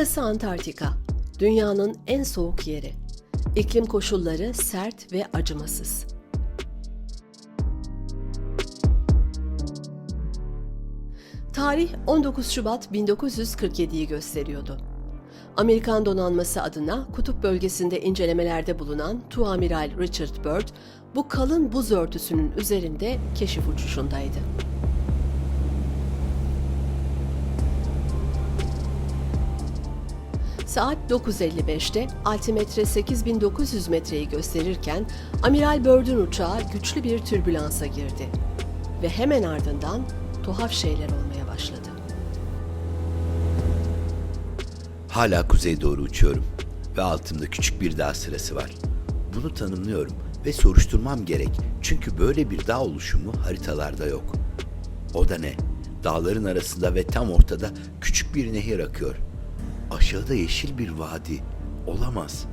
Burası Antarktika. Dünyanın en soğuk yeri. İklim koşulları sert ve acımasız. Tarih 19 Şubat 1947'yi gösteriyordu. Amerikan donanması adına kutup bölgesinde incelemelerde bulunan Tuamiral Richard Byrd, bu kalın buz örtüsünün üzerinde keşif uçuşundaydı. Saat 9.55'te altimetre 8900 metreyi gösterirken Amiral Byrd'ün uçağı güçlü bir türbülansa girdi. Ve hemen ardından tuhaf şeyler olmaya başladı. Hala kuzeye doğru uçuyorum ve altımda küçük bir dağ sırası var. Bunu tanımlıyorum ve soruşturmam gerek çünkü böyle bir dağ oluşumu haritalarda yok. O da ne? Dağların arasında ve tam ortada küçük bir nehir akıyor. Aşağıda yeşil bir vadi. Olamaz.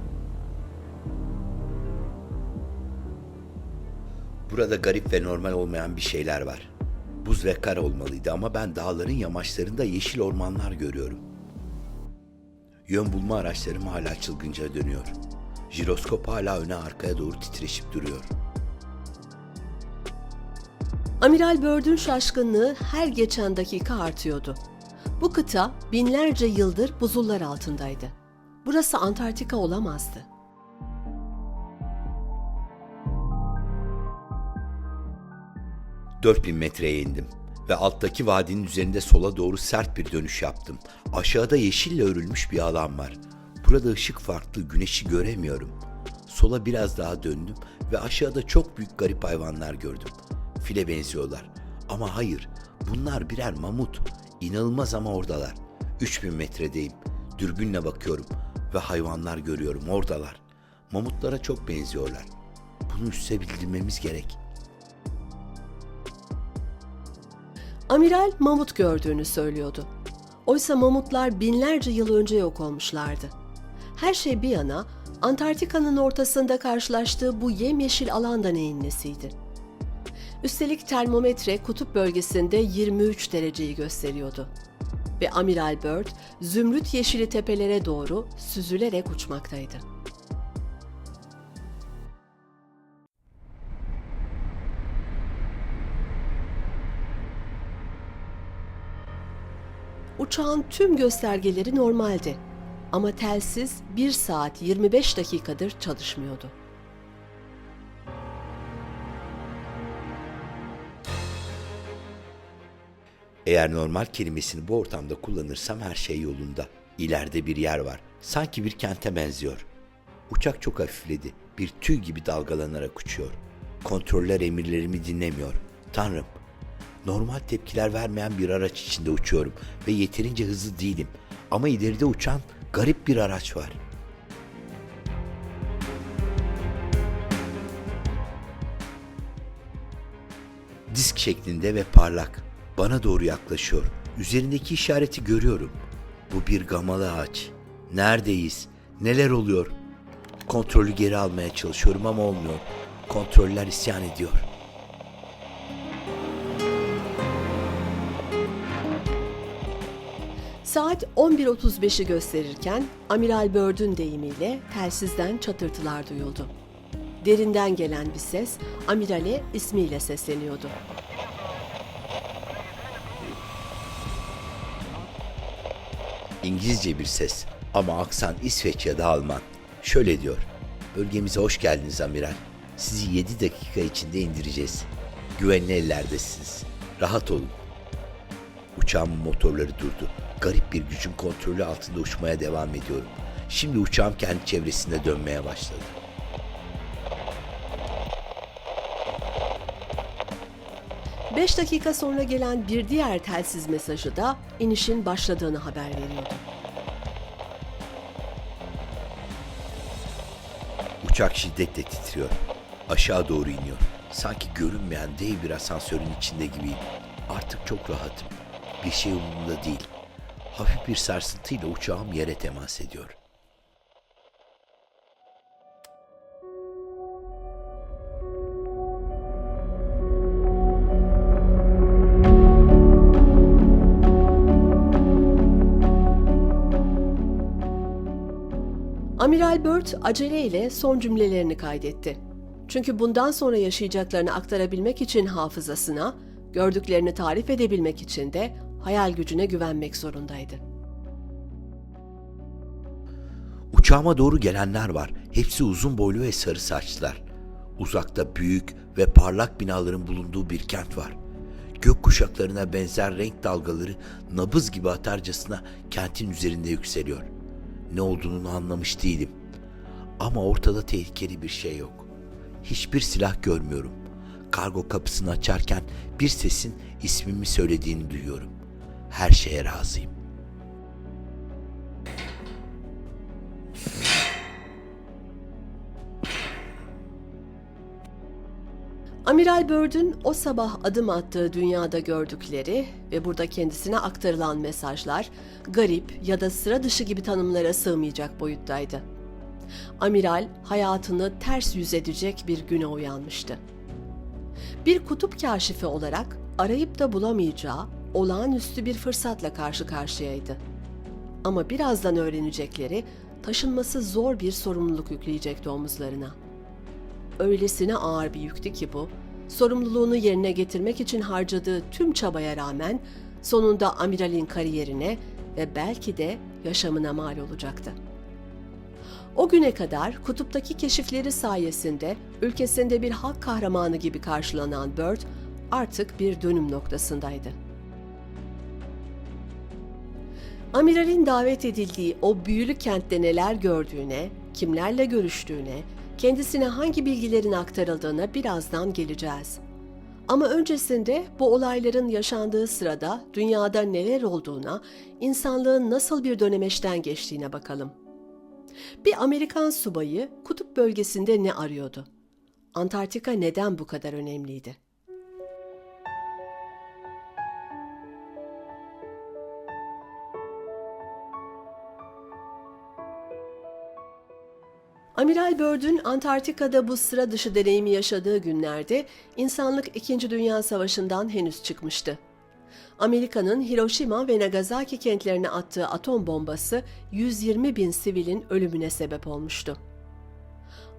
Burada garip ve normal olmayan bir şeyler var. Buz ve kar olmalıydı ama ben dağların yamaçlarında yeşil ormanlar görüyorum. Yön bulma araçlarım hala çılgınca dönüyor. Jiroskop hala öne arkaya doğru titreşip duruyor. Amiral Byrd'ün şaşkınlığı her geçen dakika artıyordu. Bu kıta binlerce yıldır buzullar altındaydı. Burası Antarktika olamazdı. ...4000 metreye indim ve alttaki vadinin üzerinde sola doğru sert bir dönüş yaptım. Aşağıda yeşille örülmüş bir alan var. Burada ışık farklı, güneşi göremiyorum. Sola biraz daha döndüm ve aşağıda çok büyük garip hayvanlar gördüm. File benziyorlar. Ama hayır, bunlar birer mamut. İnanılmaz ama oradalar. 3000 metredeyim. Dürbünle bakıyorum ve hayvanlar görüyorum oradalar. Mamutlara çok benziyorlar. Bunu üste bildirmemiz gerek. Amiral mamut gördüğünü söylüyordu. Oysa mamutlar binlerce yıl önce yok olmuşlardı. Her şey bir yana Antarktika'nın ortasında karşılaştığı bu yemyeşil alanda neyin nesiydi? Üstelik termometre kutup bölgesinde 23 dereceyi gösteriyordu. Ve Amiral Byrd zümrüt yeşili tepelere doğru süzülerek uçmaktaydı. Uçağın tüm göstergeleri normaldi. Ama telsiz 1 saat 25 dakikadır çalışmıyordu. Eğer normal kelimesini bu ortamda kullanırsam her şey yolunda. İleride bir yer var. Sanki bir kente benziyor. Uçak çok hafifledi. Bir tüy gibi dalgalanarak uçuyor. Kontroller emirlerimi dinlemiyor. Tanrım. Normal tepkiler vermeyen bir araç içinde uçuyorum ve yeterince hızlı değilim. Ama ileride uçan garip bir araç var. Disk şeklinde ve parlak. Bana doğru yaklaşıyor. Üzerindeki işareti görüyorum. Bu bir gamalı ağaç. Neredeyiz? Neler oluyor? Kontrolü geri almaya çalışıyorum ama olmuyor. Kontroller isyan ediyor. Saat 11.35'i gösterirken Amiral Byrd'ün deyimiyle telsizden çatırtılar duyuldu. Derinden gelen bir ses amirale ismiyle sesleniyordu. İngilizce bir ses ama aksan İsveç ya da Alman. Şöyle diyor. Bölgemize hoş geldiniz amiral. Sizi 7 dakika içinde indireceğiz. Güvenli ellerdesiniz. Rahat olun. Uçağımın motorları durdu. Garip bir gücün kontrolü altında uçmaya devam ediyorum. Şimdi uçağım kendi çevresinde dönmeye başladı. Beş dakika sonra gelen bir diğer telsiz mesajı da inişin başladığını haber veriyordu. Uçak şiddetle titriyor. Aşağı doğru iniyor. Sanki görünmeyen dev bir asansörün içinde gibiyim. Artık çok rahatım. Bir şey umurumda değil. Hafif bir sarsıntıyla uçağım yere temas ediyor. Amiral Byrd aceleyle son cümlelerini kaydetti. Çünkü bundan sonra yaşayacaklarını aktarabilmek için hafızasına, gördüklerini tarif edebilmek için de hayal gücüne güvenmek zorundaydı. Uçağıma doğru gelenler var. Hepsi uzun boylu ve sarı saçlılar. Uzakta büyük ve parlak binaların bulunduğu bir kent var. Gök kuşaklarına benzer renk dalgaları nabız gibi atarcasına kentin üzerinde yükseliyor. Ne olduğunu anlamış değilim. Ama ortada tehlikeli bir şey yok. Hiçbir silah görmüyorum. Kargo kapısını açarken bir sesin ismimi söylediğini duyuyorum. Her şeye razıyım. Amiral Byrd'ün o sabah adım attığı dünyada gördükleri ve burada kendisine aktarılan mesajlar garip ya da sıra dışı gibi tanımlara sığmayacak boyuttaydı. Amiral hayatını ters yüz edecek bir güne uyanmıştı. Bir kutup kaşifi olarak arayıp da bulamayacağı olağanüstü bir fırsatla karşı karşıyaydı. Ama birazdan öğrenecekleri taşınması zor bir sorumluluk yükleyecekti omuzlarına öylesine ağır bir yüktü ki bu, sorumluluğunu yerine getirmek için harcadığı tüm çabaya rağmen sonunda amiralin kariyerine ve belki de yaşamına mal olacaktı. O güne kadar kutuptaki keşifleri sayesinde ülkesinde bir halk kahramanı gibi karşılanan Byrd artık bir dönüm noktasındaydı. Amiralin davet edildiği o büyülü kentte neler gördüğüne, kimlerle görüştüğüne, kendisine hangi bilgilerin aktarıldığına birazdan geleceğiz. Ama öncesinde bu olayların yaşandığı sırada dünyada neler olduğuna, insanlığın nasıl bir dönemeçten geçtiğine bakalım. Bir Amerikan subayı kutup bölgesinde ne arıyordu? Antarktika neden bu kadar önemliydi? Amiral Byrd'ün Antarktika'da bu sıra dışı deneyimi yaşadığı günlerde insanlık 2. Dünya Savaşı'ndan henüz çıkmıştı. Amerika'nın Hiroşima ve Nagasaki kentlerine attığı atom bombası 120 bin sivilin ölümüne sebep olmuştu.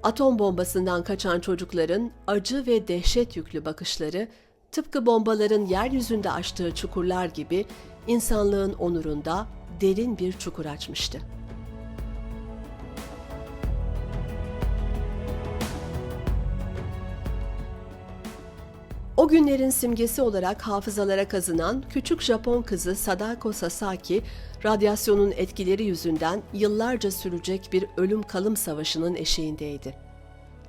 Atom bombasından kaçan çocukların acı ve dehşet yüklü bakışları tıpkı bombaların yeryüzünde açtığı çukurlar gibi insanlığın onurunda derin bir çukur açmıştı. O günlerin simgesi olarak hafızalara kazınan küçük Japon kızı Sadako Sasaki, radyasyonun etkileri yüzünden yıllarca sürecek bir ölüm kalım savaşının eşiğindeydi.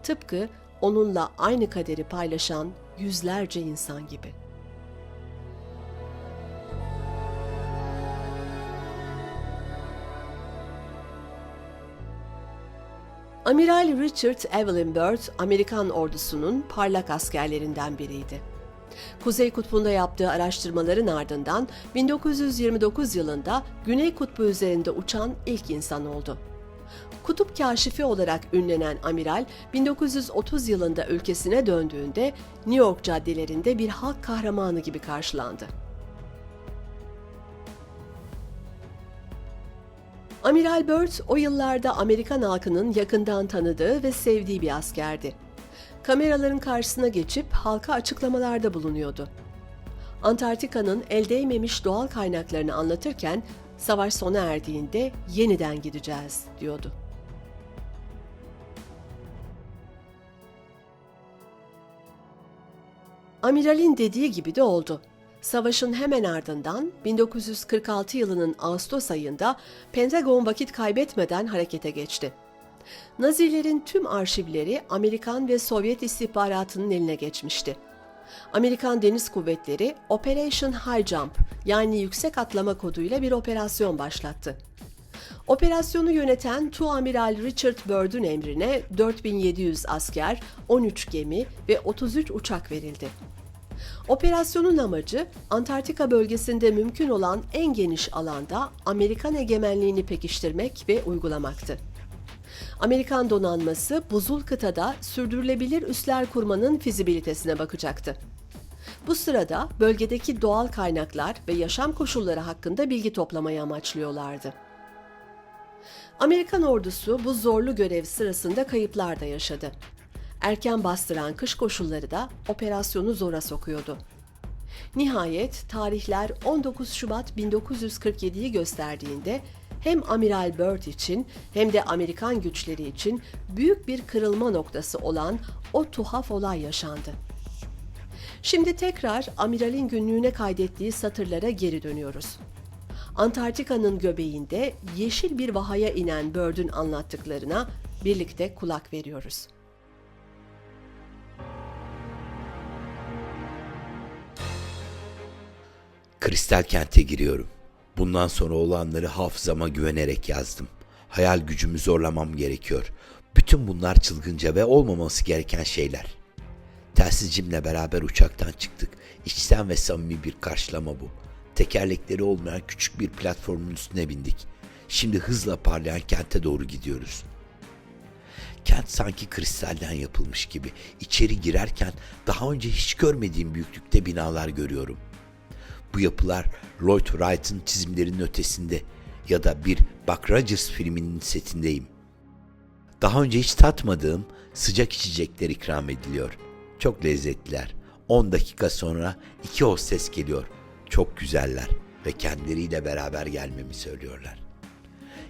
Tıpkı onunla aynı kaderi paylaşan yüzlerce insan gibi. Amiral Richard Evelyn Byrd, Amerikan ordusunun parlak askerlerinden biriydi. Kuzey Kutbu'nda yaptığı araştırmaların ardından 1929 yılında Güney Kutbu üzerinde uçan ilk insan oldu. Kutup kaşifi olarak ünlenen amiral 1930 yılında ülkesine döndüğünde New York caddelerinde bir halk kahramanı gibi karşılandı. Amiral Byrd o yıllarda Amerikan halkının yakından tanıdığı ve sevdiği bir askerdi. Kameraların karşısına geçip halka açıklamalarda bulunuyordu. Antarktika'nın el değmemiş doğal kaynaklarını anlatırken savaş sona erdiğinde yeniden gideceğiz diyordu. Amiralin dediği gibi de oldu. Savaşın hemen ardından 1946 yılının Ağustos ayında Pentagon vakit kaybetmeden harekete geçti. Nazilerin tüm arşivleri Amerikan ve Sovyet istihbaratının eline geçmişti. Amerikan Deniz Kuvvetleri Operation High Jump yani yüksek atlama koduyla bir operasyon başlattı. Operasyonu yöneten Tuamiral Richard Byrd'ün emrine 4700 asker, 13 gemi ve 33 uçak verildi. Operasyonun amacı Antarktika bölgesinde mümkün olan en geniş alanda Amerikan egemenliğini pekiştirmek ve uygulamaktı. Amerikan donanması buzul kıtada sürdürülebilir üsler kurmanın fizibilitesine bakacaktı. Bu sırada bölgedeki doğal kaynaklar ve yaşam koşulları hakkında bilgi toplamayı amaçlıyorlardı. Amerikan ordusu bu zorlu görev sırasında kayıplar da yaşadı. Erken bastıran kış koşulları da operasyonu zora sokuyordu. Nihayet tarihler 19 Şubat 1947'yi gösterdiğinde hem Amiral Byrd için hem de Amerikan güçleri için büyük bir kırılma noktası olan o tuhaf olay yaşandı. Şimdi tekrar amiralin günlüğüne kaydettiği satırlara geri dönüyoruz. Antarktika'nın göbeğinde yeşil bir vahaya inen Bird'ün anlattıklarına birlikte kulak veriyoruz. Kristal kente giriyorum. Bundan sonra olanları hafızama güvenerek yazdım. Hayal gücümü zorlamam gerekiyor. Bütün bunlar çılgınca ve olmaması gereken şeyler. Telsizcimle beraber uçaktan çıktık. İçten ve samimi bir karşılama bu. Tekerlekleri olmayan küçük bir platformun üstüne bindik. Şimdi hızla parlayan kente doğru gidiyoruz. Kent sanki kristalden yapılmış gibi. İçeri girerken daha önce hiç görmediğim büyüklükte binalar görüyorum. Bu yapılar Lloyd Wright'ın çizimlerinin ötesinde ya da bir Buck Rogers filminin setindeyim. Daha önce hiç tatmadığım sıcak içecekler ikram ediliyor. Çok lezzetliler. 10 dakika sonra iki hostes geliyor. Çok güzeller ve kendileriyle beraber gelmemi söylüyorlar.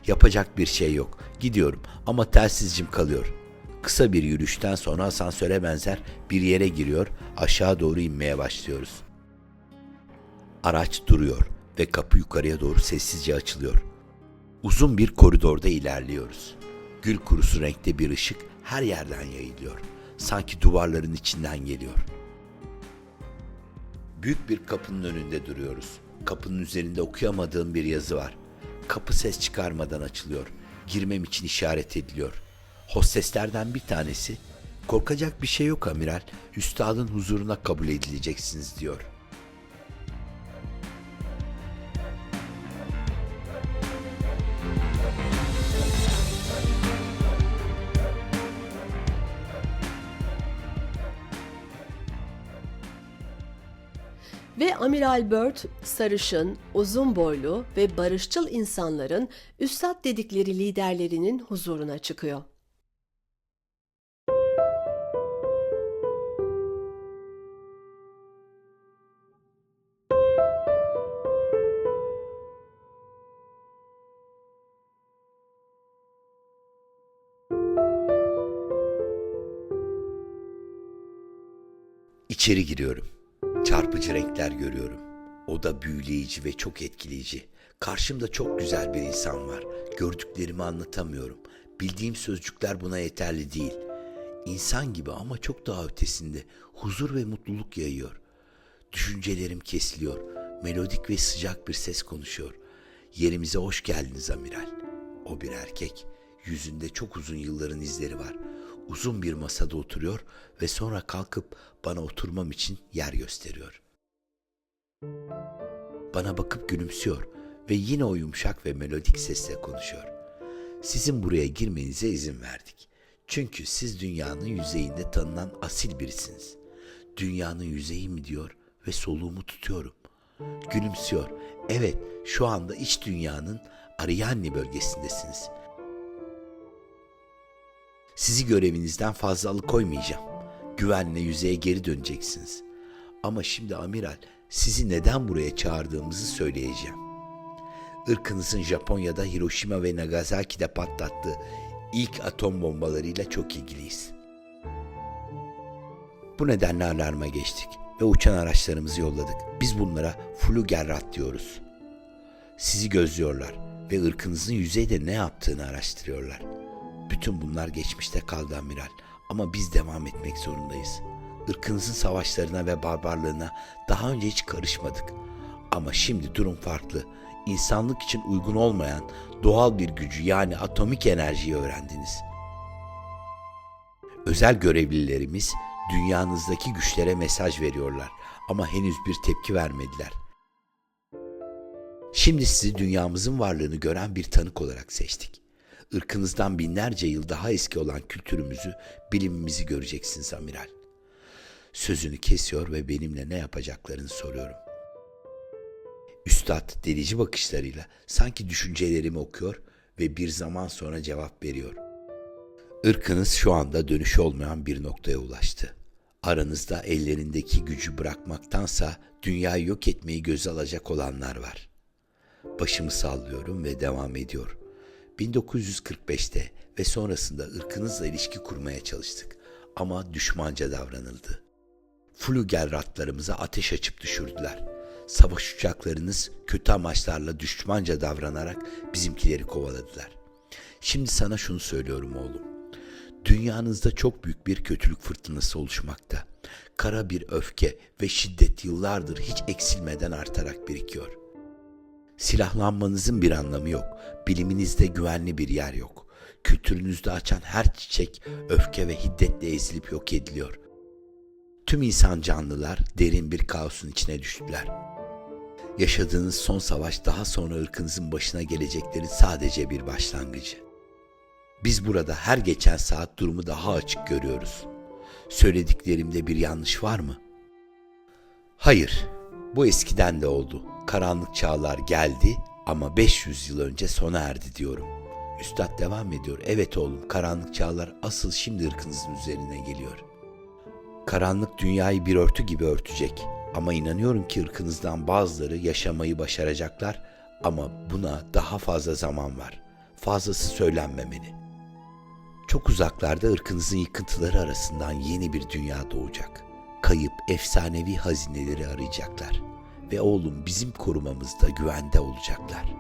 Yapacak bir şey yok. Gidiyorum ama telsizcim kalıyor. Kısa bir yürüyüşten sonra asansöre benzer bir yere giriyor, aşağı doğru inmeye başlıyoruz. Araç duruyor ve kapı yukarıya doğru sessizce açılıyor. Uzun bir koridorda ilerliyoruz. Gül kurusu renkte bir ışık her yerden yayılıyor. Sanki duvarların içinden geliyor. Büyük bir kapının önünde duruyoruz. Kapının üzerinde okuyamadığım bir yazı var. Kapı ses çıkarmadan açılıyor. Girmem için işaret ediliyor. Hosteslerden bir tanesi, "Korkacak bir şey yok amiral. Üstadın huzuruna kabul edileceksiniz." diyor. Byrd, sarışın, uzun boylu ve barışçıl insanların üstad dedikleri liderlerinin huzuruna çıkıyor. İçeri giriyorum. Çarpıcı renkler görüyorum. O da büyüleyici ve çok etkileyici. Karşımda çok güzel bir insan var. Gördüklerimi anlatamıyorum. Bildiğim sözcükler buna yeterli değil. İnsan gibi ama çok daha ötesinde huzur ve mutluluk yayıyor. Düşüncelerim kesiliyor. Melodik ve sıcak bir ses konuşuyor. Yerimize hoş geldiniz amiral. O bir erkek. Yüzünde çok uzun yılların izleri var. Uzun bir masada oturuyor ve sonra kalkıp bana oturmam için yer gösteriyor. Bana bakıp gülümsüyor ve yine o yumuşak ve melodik sesle konuşuyor. Sizin buraya girmenize izin verdik. Çünkü siz dünyanın yüzeyinde tanınan asil birisiniz. Dünyanın yüzeyi mi diyor ve soluğumu tutuyorum. Gülümsüyor. Evet, şu anda iç dünyanın Ariadne bölgesindesiniz. Sizi görevinizden fazla alıkoymayacağım. Güvenle yüzeye geri döneceksiniz. Ama şimdi amiral sizi neden buraya çağırdığımızı söyleyeceğim. Irkınızın Japonya'da Hiroşima ve Nagasaki'de patlattığı ilk atom bombalarıyla çok ilgiliyiz. Bu nedenle alarma geçtik ve uçan araçlarımızı yolladık. Biz bunlara Flugerrat diyoruz. Sizi gözlüyorlar ve ırkınızın yüzeyde ne yaptığını araştırıyorlar. Bütün bunlar geçmişte kaldı amiral ama biz devam etmek zorundayız. Irkınızın savaşlarına ve barbarlığına daha önce hiç karışmadık. Ama şimdi durum farklı. İnsanlık için uygun olmayan doğal bir gücü yani atomik enerjiyi öğrendiniz. Özel görevlilerimiz dünyanızdaki güçlere mesaj veriyorlar ama henüz bir tepki vermediler. Şimdi sizi dünyamızın varlığını gören bir tanık olarak seçtik. Irkınızdan binlerce yıl daha eski olan kültürümüzü, bilimimizi göreceksiniz amiral. Sözünü kesiyor ve benimle ne yapacaklarını soruyorum. Üstad delici bakışlarıyla sanki düşüncelerimi okuyor ve bir zaman sonra cevap veriyor. Irkınız şu anda dönüşü olmayan bir noktaya ulaştı. Aranızda ellerindeki gücü bırakmaktansa dünyayı yok etmeyi göze alacak olanlar var. Başımı sallıyorum ve devam ediyor. 1945'te ve sonrasında ırkınızla ilişki kurmaya çalıştık ama düşmanca davranıldı. Flugelratlarımıza ateş açıp düşürdüler. Savaş uçaklarınız kötü amaçlarla düşmanca davranarak bizimkileri kovaladılar. Şimdi sana şunu söylüyorum oğlum. Dünyanızda çok büyük bir kötülük fırtınası oluşmakta. Kara bir öfke ve şiddet yıllardır hiç eksilmeden artarak birikiyor. Silahlanmanızın bir anlamı yok. Biliminizde güvenli bir yer yok. Kültürünüzde açan her çiçek öfke ve hiddetle ezilip yok ediliyor. Tüm insan canlılar derin bir kaosun içine düştüler. Yaşadığınız son savaş daha sonra ırkınızın başına geleceklerin sadece bir başlangıcı. Biz burada her geçen saat durumu daha açık görüyoruz. Söylediklerimde bir yanlış var mı? Hayır, bu eskiden de oldu. Karanlık çağlar geldi ama 500 yıl önce sona erdi diyorum. Üstad devam ediyor. Evet oğlum, karanlık çağlar asıl şimdi ırkınızın üzerine geliyor. Karanlık dünyayı bir örtü gibi örtecek. Ama inanıyorum ki ırkınızdan bazıları yaşamayı başaracaklar ama buna daha fazla zaman var. Fazlası söylenmemeli. Çok uzaklarda ırkınızın yıkıntıları arasından yeni bir dünya doğacak. Kayıp efsanevi hazineleri arayacaklar. Ve oğlum bizim korumamızda güvende olacaklar.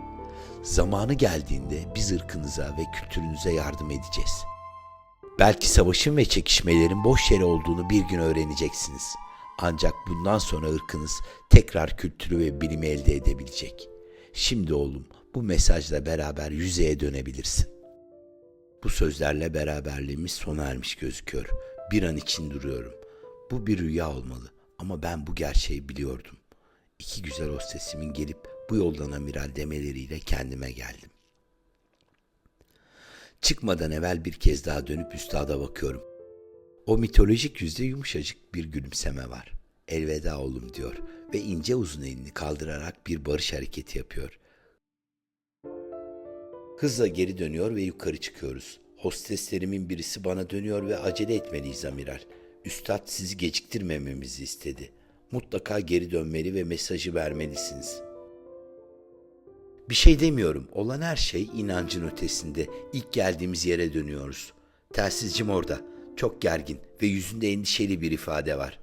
Zamanı geldiğinde biz ırkınıza ve kültürünüze yardım edeceğiz. Belki savaşın ve çekişmelerin boş yere olduğunu bir gün öğreneceksiniz. Ancak bundan sonra ırkınız tekrar kültürü ve bilimi elde edebilecek. Şimdi oğlum bu mesajla beraber yüzeye dönebilirsin. Bu sözlerle beraberliğimiz sona ermiş gözüküyor. Bir an için duruyorum. Bu bir rüya olmalı ama ben bu gerçeği biliyordum. İki güzel hostesimin gelip bu yoldan amiral demeleriyle kendime geldim. Çıkmadan evvel bir kez daha dönüp üstada bakıyorum. O mitolojik yüzde yumuşacık bir gülümseme var. Elveda oğlum diyor ve ince uzun elini kaldırarak bir barış hareketi yapıyor. Hızla geri dönüyor ve yukarı çıkıyoruz. Hosteslerimin birisi bana dönüyor ve acele etmeliyiz amiral. Üstad sizi geciktirmememizi istedi. Mutlaka geri dönmeli ve mesajı vermelisiniz. Bir şey demiyorum. Olan her şey inancın ötesinde. İlk geldiğimiz yere dönüyoruz. Telsizcim orada. Çok gergin ve yüzünde endişeli bir ifade var.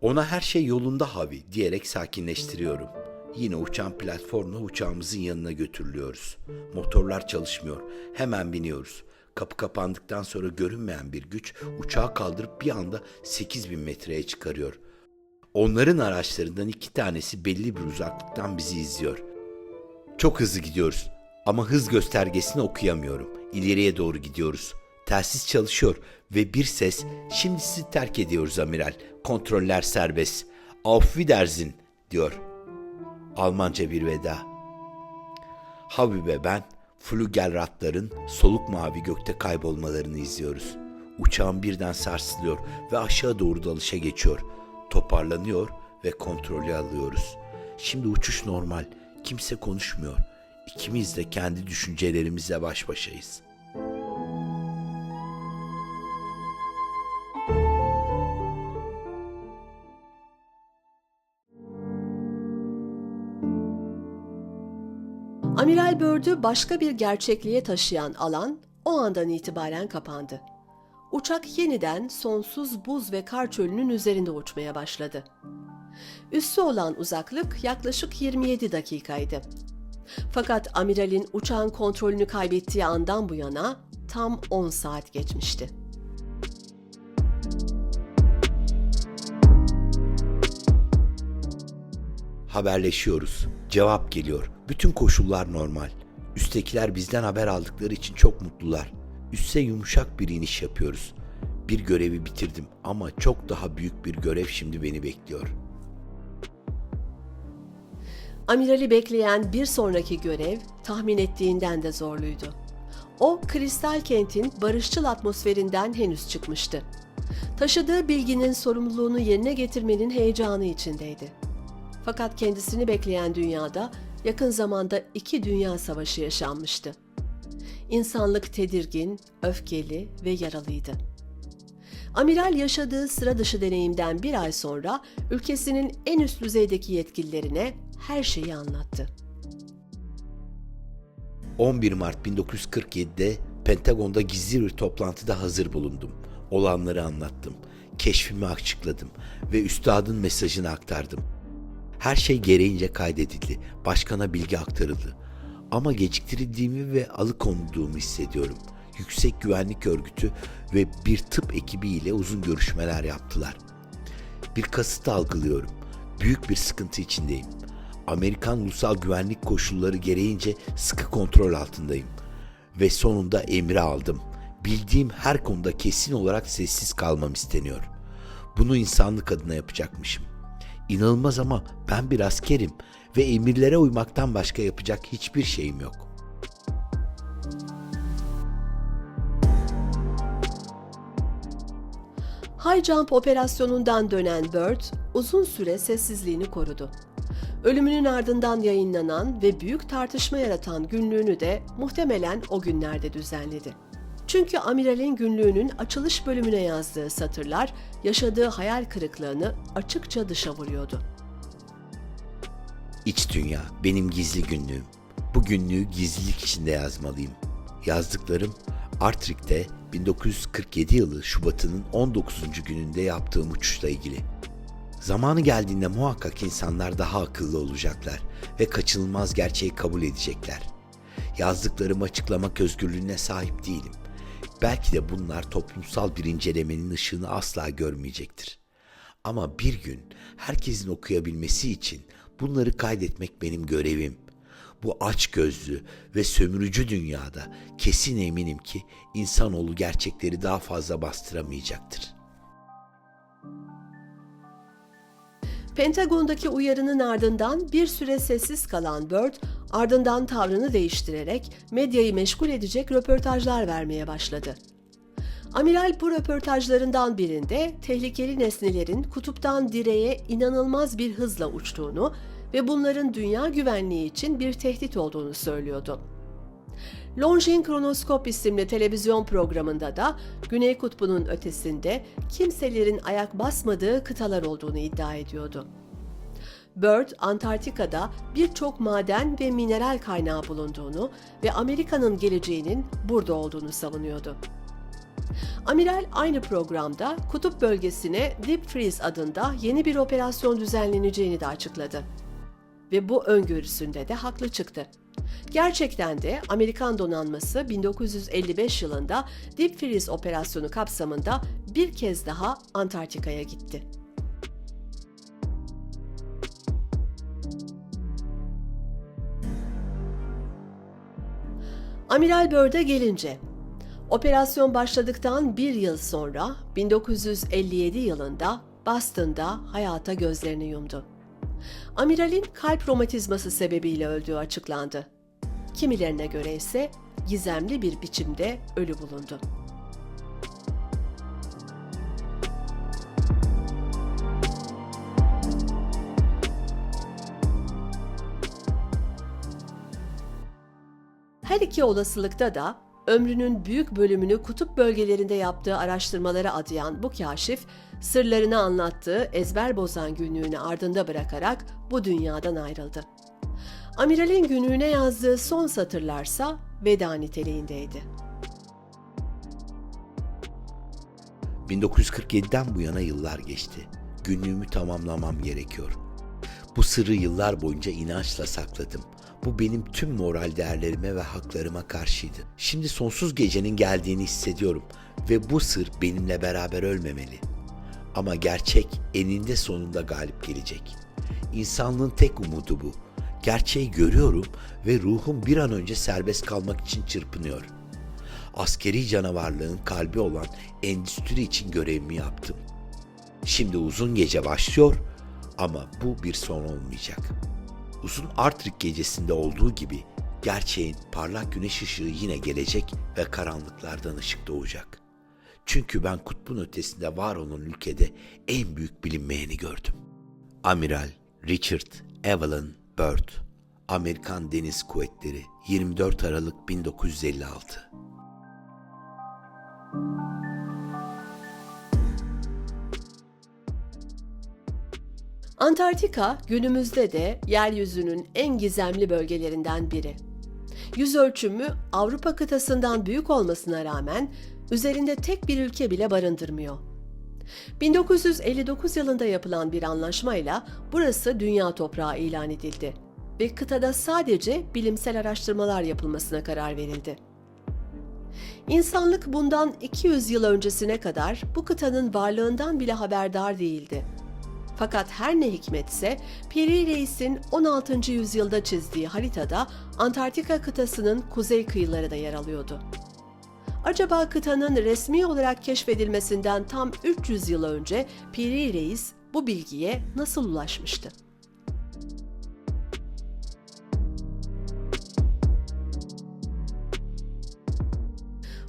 Ona her şey yolunda Havi diyerek sakinleştiriyorum. Yine uçan platformla uçağımızın yanına götürülüyoruz. Motorlar çalışmıyor. Hemen biniyoruz. Kapı kapandıktan sonra görünmeyen bir güç uçağı kaldırıp bir anda 8000 metreye çıkarıyor. Onların araçlarından iki tanesi belli bir uzaklıktan bizi izliyor. Çok hızlı gidiyoruz ama hız göstergesini okuyamıyorum. İleriye doğru gidiyoruz. Telsiz çalışıyor ve bir ses şimdi sizi terk ediyoruz amiral. Kontroller serbest. Auf Wiedersehen diyor. Almanca bir veda. Havi ve ben Flugelratların soluk mavi gökte kaybolmalarını izliyoruz. Uçağın birden sarsılıyor ve aşağı doğru dalışa geçiyor. Toparlanıyor ve kontrolü alıyoruz. Şimdi uçuş normal. Kimse konuşmuyor. İkimiz de kendi düşüncelerimizle baş başayız. Bird'ü başka bir gerçekliğe taşıyan alan o andan itibaren kapandı. Uçak yeniden sonsuz buz ve kar çölünün üzerinde uçmaya başladı. Üssü olan uzaklık yaklaşık 27 dakikaydı. Fakat amiralin uçağın kontrolünü kaybettiği andan bu yana tam 10 saat geçmişti. Haberleşiyoruz. Cevap geliyor. Bütün koşullar normal. Üsttekiler bizden haber aldıkları için çok mutlular. Üste yumuşak bir iniş yapıyoruz. Bir görevi bitirdim ama çok daha büyük bir görev şimdi beni bekliyor. Amirali bekleyen bir sonraki görev tahmin ettiğinden de zorluydu. O, kristal kentin barışçıl atmosferinden henüz çıkmıştı. Taşıdığı bilginin sorumluluğunu yerine getirmenin heyecanı içindeydi. Fakat kendisini bekleyen dünyada yakın zamanda iki dünya savaşı yaşanmıştı. İnsanlık tedirgin, öfkeli ve yaralıydı. Amiral yaşadığı sıra dışı deneyimden bir ay sonra ülkesinin en üst düzeydeki yetkililerine her şeyi anlattı. 11 Mart 1947'de Pentagon'da gizli bir toplantıda hazır bulundum. Olanları anlattım. Keşfimi açıkladım ve üstadın mesajını aktardım. Her şey gereğince kaydedildi. Başkana bilgi aktarıldı. Ama geciktirildiğimi ve alıkonulduğumu hissediyorum. Yüksek Güvenlik Örgütü ve bir tıp ekibi ile uzun görüşmeler yaptılar. Bir kasıt algılıyorum. Büyük bir sıkıntı içindeyim. Amerikan ulusal güvenlik koşulları gereğince sıkı kontrol altındayım. Ve sonunda emri aldım. Bildiğim her konuda kesin olarak sessiz kalmam isteniyor. Bunu insanlık adına yapacakmışım. İnanılmaz ama ben bir askerim ve emirlere uymaktan başka yapacak hiçbir şeyim yok. High Jump operasyonundan dönen Bird uzun süre sessizliğini korudu. Ölümünün ardından yayınlanan ve büyük tartışma yaratan günlüğünü de muhtemelen o günlerde düzenledi. Çünkü amiralin günlüğünün açılış bölümüne yazdığı satırlar yaşadığı hayal kırıklığını açıkça dışa vuruyordu. İç dünya benim gizli günlüğüm. Bu günlüğü gizlilik içinde yazmalıyım. Yazdıklarım Artrik'te 1947 yılı Şubat'ının 19. gününde yaptığım uçuşla ilgili. Zamanı geldiğinde muhakkak insanlar daha akıllı olacaklar ve kaçınılmaz gerçeği kabul edecekler. Yazdıklarımı açıklamak özgürlüğüne sahip değilim. Belki de bunlar toplumsal bir incelemenin ışığını asla görmeyecektir. Ama bir gün herkesin okuyabilmesi için bunları kaydetmek benim görevim. Bu aç gözlü ve sömürücü dünyada kesin eminim ki insanoğlu gerçekleri daha fazla bastıramayacaktır. Pentagon'daki uyarının ardından bir süre sessiz kalan Bird, ardından tavrını değiştirerek medyayı meşgul edecek röportajlar vermeye başladı. Amiral bu röportajlarından birinde tehlikeli nesnelerin kutuptan direğe inanılmaz bir hızla uçtuğunu ve bunların dünya güvenliği için bir tehdit olduğunu söylüyordu. Longines Kronoskop isimli televizyon programında da Güney Kutbu'nun ötesinde kimselerin ayak basmadığı kıtalar olduğunu iddia ediyordu. Bird, Antarktika'da birçok maden ve mineral kaynağı bulunduğunu ve Amerika'nın geleceğinin burada olduğunu savunuyordu. Amiral aynı programda kutup bölgesine Deep Freeze adında yeni bir operasyon düzenleneceğini de açıkladı. Ve bu öngörüsünde de haklı çıktı. Gerçekten de Amerikan donanması 1955 yılında Deep Freeze operasyonu kapsamında bir kez daha Antarktika'ya gitti. Amiral Byrd'e gelince, operasyon başladıktan bir yıl sonra 1957 yılında Boston'da hayata gözlerini yumdu. Amiralin kalp romatizması sebebiyle öldüğü açıklandı. Kimilerine göre ise gizemli bir biçimde ölü bulundu. Her iki olasılıkta da ömrünün büyük bölümünü kutup bölgelerinde yaptığı araştırmalara adayan bu kaşif, sırlarını anlattığı ezber bozan günlüğünü ardında bırakarak bu dünyadan ayrıldı. Amiralin günlüğüne yazdığı son satırlarsa veda niteliğindeydi. 1947'den bu yana yıllar geçti. Günlüğümü tamamlamam gerekiyor. Bu sırrı yıllar boyunca inançla sakladım. Bu benim tüm moral değerlerime ve haklarıma karşıydı. Şimdi sonsuz gecenin geldiğini hissediyorum ve bu sır benimle beraber ölmemeli. Ama gerçek eninde sonunda galip gelecek. İnsanlığın tek umudu bu. Gerçeği görüyorum ve ruhum bir an önce serbest kalmak için çırpınıyor. Askeri canavarlığın kalbi olan endüstri için görevimi yaptım. Şimdi uzun gece başlıyor ama bu bir son olmayacak. Uzun Artrik gecesinde olduğu gibi gerçeğin parlak güneş ışığı yine gelecek ve karanlıklardan ışık doğacak. Çünkü ben kutbun ötesinde var olan ülkede en büyük bilinmeyeni gördüm. Amiral Richard Evelyn Byrd Amerikan Deniz Kuvvetleri 24 Aralık 1956 Antarktika günümüzde de yeryüzünün en gizemli bölgelerinden biri. Yüz ölçümü Avrupa kıtasından büyük olmasına rağmen üzerinde tek bir ülke bile barındırmıyor. 1959 yılında yapılan bir anlaşmayla burası dünya toprağı ilan edildi ve kıtada sadece bilimsel araştırmalar yapılmasına karar verildi. İnsanlık bundan 200 yıl öncesine kadar bu kıtanın varlığından bile haberdar değildi. Fakat her ne hikmetse Piri Reis'in 16. yüzyılda çizdiği haritada Antarktika kıtasının kuzey kıyıları da yer alıyordu. Acaba kıtanın resmi olarak keşfedilmesinden tam 300 yıl önce Piri Reis bu bilgiye nasıl ulaşmıştı?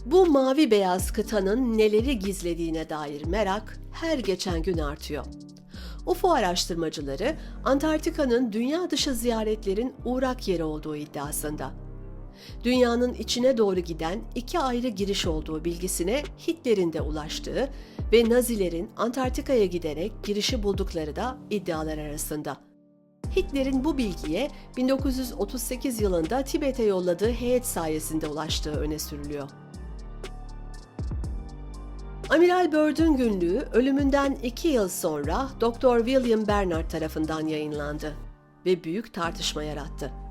Bu mavi beyaz kıtanın neleri gizlediğine dair merak her geçen gün artıyor. UFO araştırmacıları Antarktika'nın dünya dışı ziyaretlerin uğrak yeri olduğu iddiasında. Dünyanın içine doğru giden iki ayrı giriş olduğu bilgisine Hitler'in de ulaştığı ve Nazilerin Antarktika'ya giderek girişi buldukları da iddialar arasında. Hitler'in bu bilgiye 1938 yılında Tibet'e yolladığı heyet sayesinde ulaştığı öne sürülüyor. Amiral Byrd'ün günlüğü ölümünden iki yıl sonra Dr. William Bernard tarafından yayınlandı ve büyük tartışma yarattı.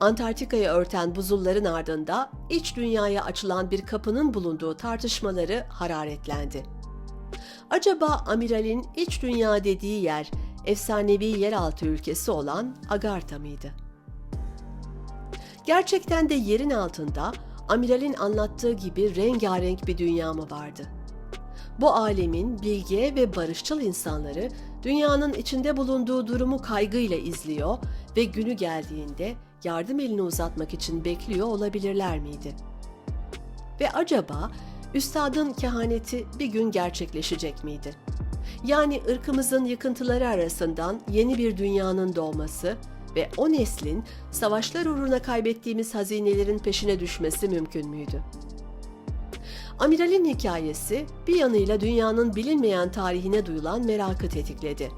Antarktika'yı örten buzulların ardında iç dünyaya açılan bir kapının bulunduğu tartışmaları hararetlendi. Acaba amiralin iç dünya dediği yer efsanevi yeraltı ülkesi olan Agartha mıydı? Gerçekten de yerin altında amiralin anlattığı gibi rengarenk bir dünya mı vardı? Bu alemin bilge ve barışçıl insanları dünyanın içinde bulunduğu durumu kaygıyla izliyor ve günü geldiğinde yardım elini uzatmak için bekliyor olabilirler miydi? Ve acaba üstadın kehaneti bir gün gerçekleşecek miydi? Yani ırkımızın yıkıntıları arasından yeni bir dünyanın doğması ve o neslin savaşlar uğruna kaybettiğimiz hazinelerin peşine düşmesi mümkün müydü? Amiral'in hikayesi bir yanıyla dünyanın bilinmeyen tarihine duyulan merakı tetikledi.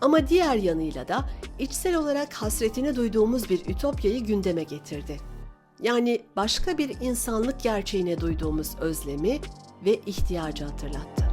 Ama diğer yanıyla da içsel olarak hasretini duyduğumuz bir ütopyayı gündeme getirdi. Yani başka bir insanlık gerçeğine duyduğumuz özlemi ve ihtiyacı hatırlattı.